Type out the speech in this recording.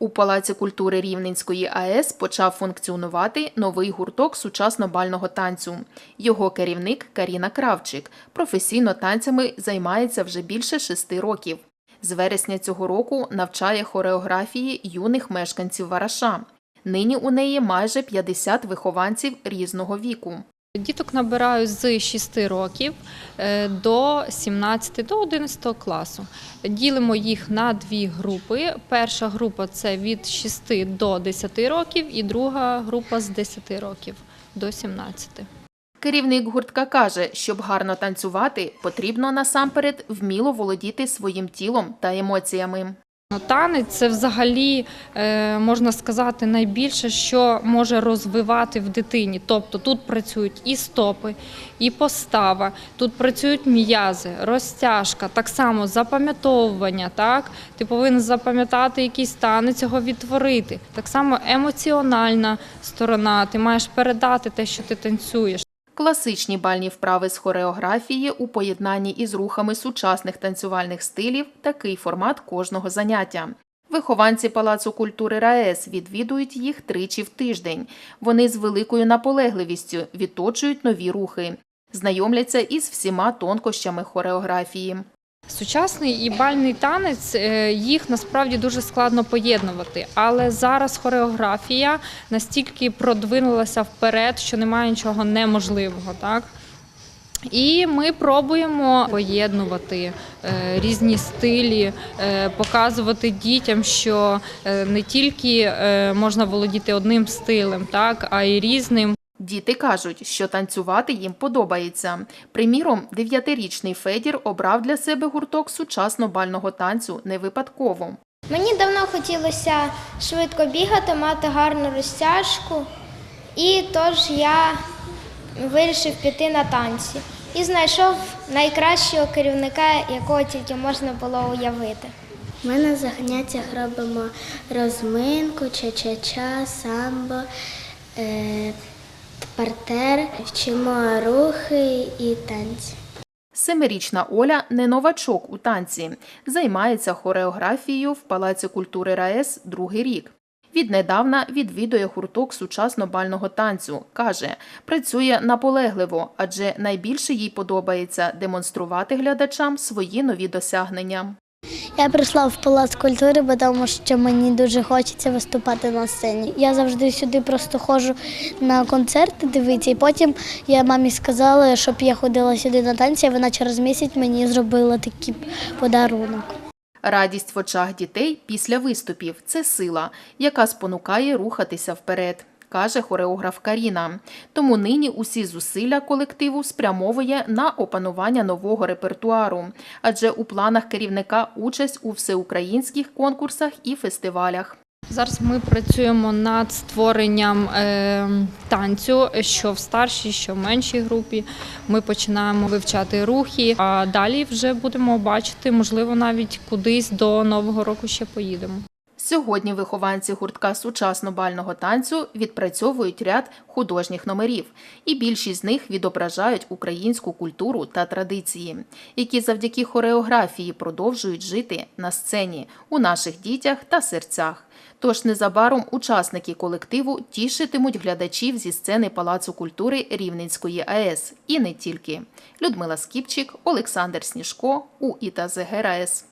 У Палаці культури Рівненської АЕС почав функціонувати новий гурток сучасно-бального танцю. Його керівник Каріна Кравчик професійно танцями займається вже більше шести років. З вересня цього року навчає хореографії юних мешканців Вараша. Нині у неї майже 50 вихованців різного віку. Діток набираю з 6 років е, до 17 до 11 класу. Ділимо їх на дві групи. Перша група це від 6 до 10 років, і друга група з 10 років до 17. Керівник гуртка каже, щоб гарно танцювати, потрібно насамперед вміло володіти своїм тілом та емоціями. Танець це взагалі е, можна сказати найбільше, що може розвивати в дитині. Тобто тут працюють і стопи, і постава, тут працюють м'язи, розтяжка, так само запам'ятовування. Так ти повинен запам'ятати якийсь танець, його відтворити. Так само емоціональна сторона. Ти маєш передати те, що ти танцюєш. Класичні бальні вправи з хореографії у поєднанні із рухами сучасних танцювальних стилів такий формат кожного заняття. Вихованці Палацу культури РаЕС відвідують їх тричі в тиждень. Вони з великою наполегливістю відточують нові рухи, знайомляться із всіма тонкощами хореографії. Сучасний і бальний танець е, їх насправді дуже складно поєднувати, але зараз хореографія настільки продвинулася вперед, що немає нічого неможливого. Так? І ми пробуємо поєднувати е, різні стилі, е, показувати дітям, що не тільки можна володіти одним стилем, так, а й різним. Діти кажуть, що танцювати їм подобається. Приміром, дев'ятирічний Федір обрав для себе гурток сучасно-бального танцю не випадково. Мені давно хотілося швидко бігати, мати гарну розтяжку, і тож я вирішив піти на танці і знайшов найкращого керівника, якого тільки можна було уявити. Ми на заняттях робимо розминку, ча-ча-ча, самбо, е, партер, вчимо рухи і танці. Семирічна Оля не новачок у танці, займається хореографією в Палаці культури РаЕС другий рік. Віднедавна відвідує гурток сучасно-бального танцю. Каже, працює наполегливо, адже найбільше їй подобається демонструвати глядачам свої нові досягнення. Я прийшла в Палац культури, бо тому що мені дуже хочеться виступати на сцені. Я завжди сюди просто ходжу на концерти дивитися, і потім я мамі сказала, щоб я ходила сюди на танці, і вона через місяць мені зробила такий подарунок. Радість в очах дітей після виступів це сила, яка спонукає рухатися вперед, каже хореограф Каріна. Тому нині усі зусилля колективу спрямовує на опанування нового репертуару, адже у планах керівника участь у всеукраїнських конкурсах і фестивалях. Зараз ми працюємо над створенням е, танцю, що в старшій, що в меншій групі. Ми починаємо вивчати рухи, а далі вже будемо бачити, можливо, навіть кудись до нового року ще поїдемо. Сьогодні вихованці гуртка сучасно-бального танцю відпрацьовують ряд художніх номерів, і більшість з них відображають українську культуру та традиції, які завдяки хореографії продовжують жити на сцені у наших дітях та серцях. Тож незабаром учасники колективу тішитимуть глядачів зі сцени Палацу культури Рівненської АЕС і не тільки. Людмила Скіпчик, Олександр Сніжко у ІТАЗГ РаЕС.